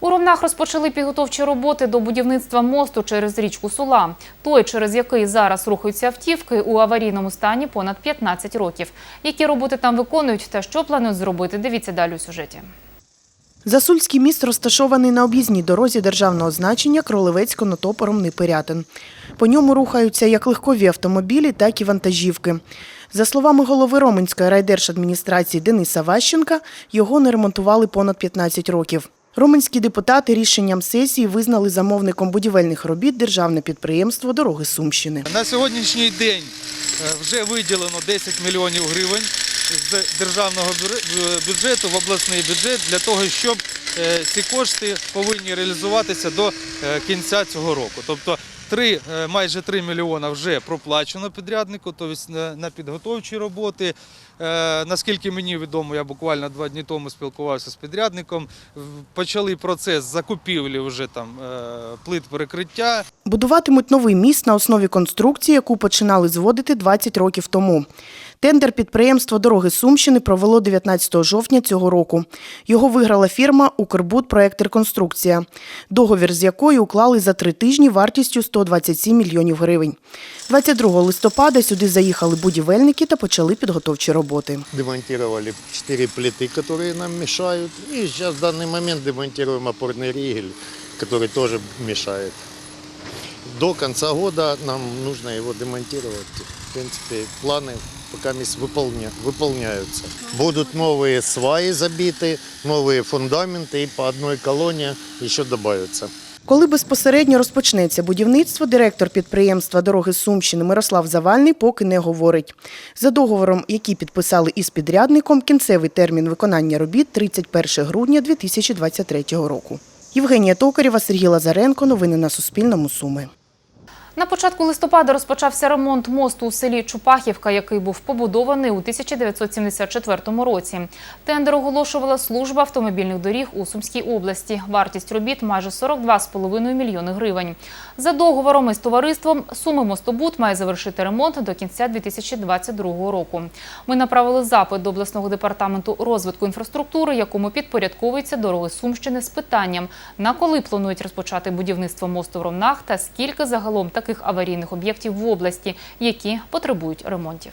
У Ромнах розпочали підготовчі роботи до будівництва мосту через річку Сула. Той, через який зараз рухаються автівки, у аварійному стані понад 15 років. Які роботи там виконують та що планують зробити, дивіться далі у сюжеті. Засульський міст розташований на об'їзній дорозі державного значення Кролевецько-Нотопором-Непирятин. По ньому рухаються як легкові автомобілі, так і вантажівки. За словами голови Роменської райдержадміністрації Дениса Ващенка, його не ремонтували понад 15 років. Роменські депутати рішенням сесії визнали замовником будівельних робіт державне підприємство Дороги Сумщини. На сьогоднішній день е, вже виділено 10 мільйонів гривень з державного бюджету в обласний бюджет для того, щоб е, ці кошти повинні реалізуватися до е, кінця цього року. Тобто три, е, майже 3 мільйона вже проплачено підряднику, тобто на- підготовчі роботи. Е, Наскільки мені відомо, я буквально два дні тому спілкувався з підрядником. Почали процес закупівлі вже там е, плит перекриття. Будуватимуть новий міст на основі конструкції, яку починали зводити 20 років тому. Тендер підприємство Дороги Сумщини провело 19 жовтня цього року. Його виграла фірма Укрбуд Проект Реконструкція, договір з якою уклали за три тижні вартістю 127 мільйонів гривень. 22 листопада сюди заїхали будівельники та почали підготовчі роботи. демонтировали четыре плиты, которые нам мешают. И сейчас в данный момент демонтируем опорный ригель, который тоже мешает. До конца года нам нужно его демонтировать. В принципе, планы пока мест выполня- выполняются. Будут новые сваи забиты, новые фундаменты и по одной колонне еще добавятся. Коли безпосередньо розпочнеться будівництво, директор підприємства Дороги Сумщини Мирослав Завальний поки не говорить. За договором, який підписали із підрядником, кінцевий термін виконання робіт 31 грудня 2023 року. Євгенія Токарєва, Сергій Лазаренко. Новини на Суспільному. Суми. На початку листопада розпочався ремонт мосту у селі Чупахівка, який був побудований у 1974 році. Тендер оголошувала служба автомобільних доріг у Сумській області. Вартість робіт майже 42,5 мільйони гривень. За договором із товариством Суми Мостобуд має завершити ремонт до кінця 2022 року. Ми направили запит до обласного департаменту розвитку інфраструктури, якому підпорядковується дороги Сумщини з питанням, на коли планують розпочати будівництво мосту в Ромнах та скільки загалом таких аварійних об'єктів в області, які потребують ремонтів.